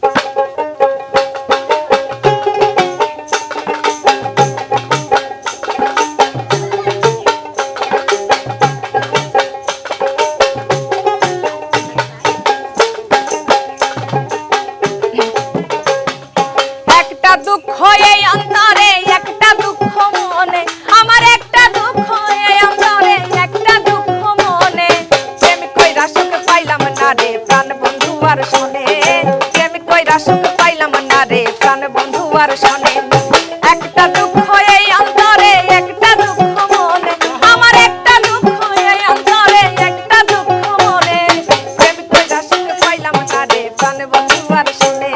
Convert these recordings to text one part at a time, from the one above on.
Bye. আর শোনে একটা দুঃখ এই অন্তরে, একটা দুঃখ মনে। আমার একটা দুঃখ এই অন্তরে, একটা দুঃখ মনে। প্রেম কইরা শুনে পাইলাম তারে প্রাণ বন্ধু আর শোনে।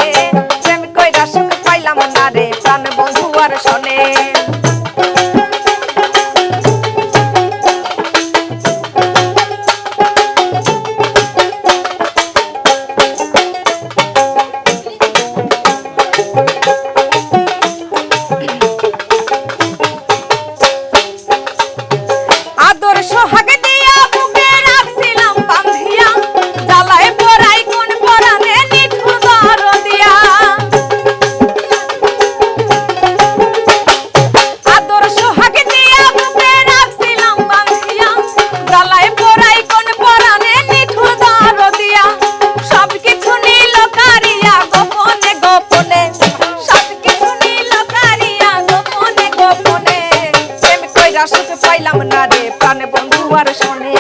না রে? প্রাণ বন্ধু আর শোনে।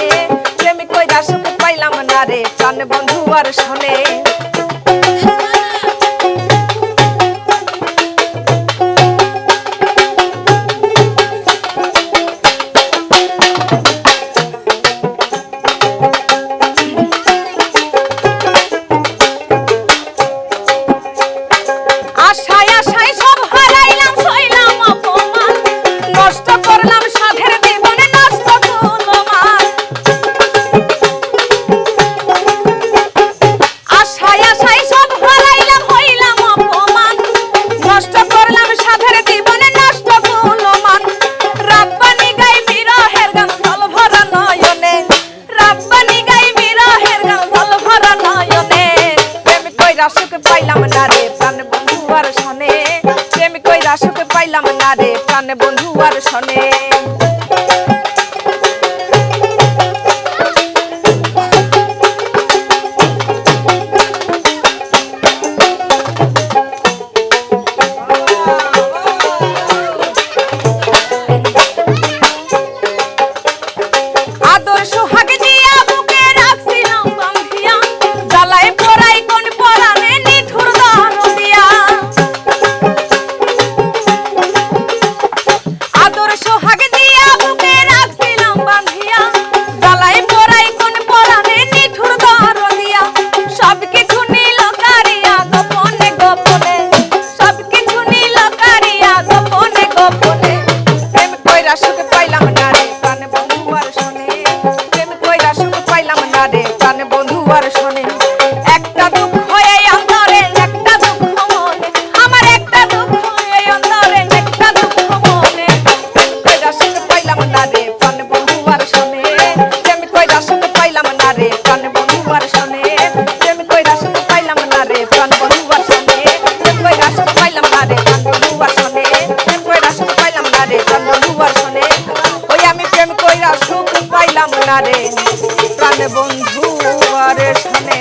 প্রেমিক কই দাস পাইলাম না রে। বন্ধু আর শোনে। পাইলাম না রে প্রাণ বন্ধু আর সনে প্রেম কইরা সুখ পাইলাম না রে প্রাণ বন্ধু আর সনে না রে বন্ধু আরে শোনে।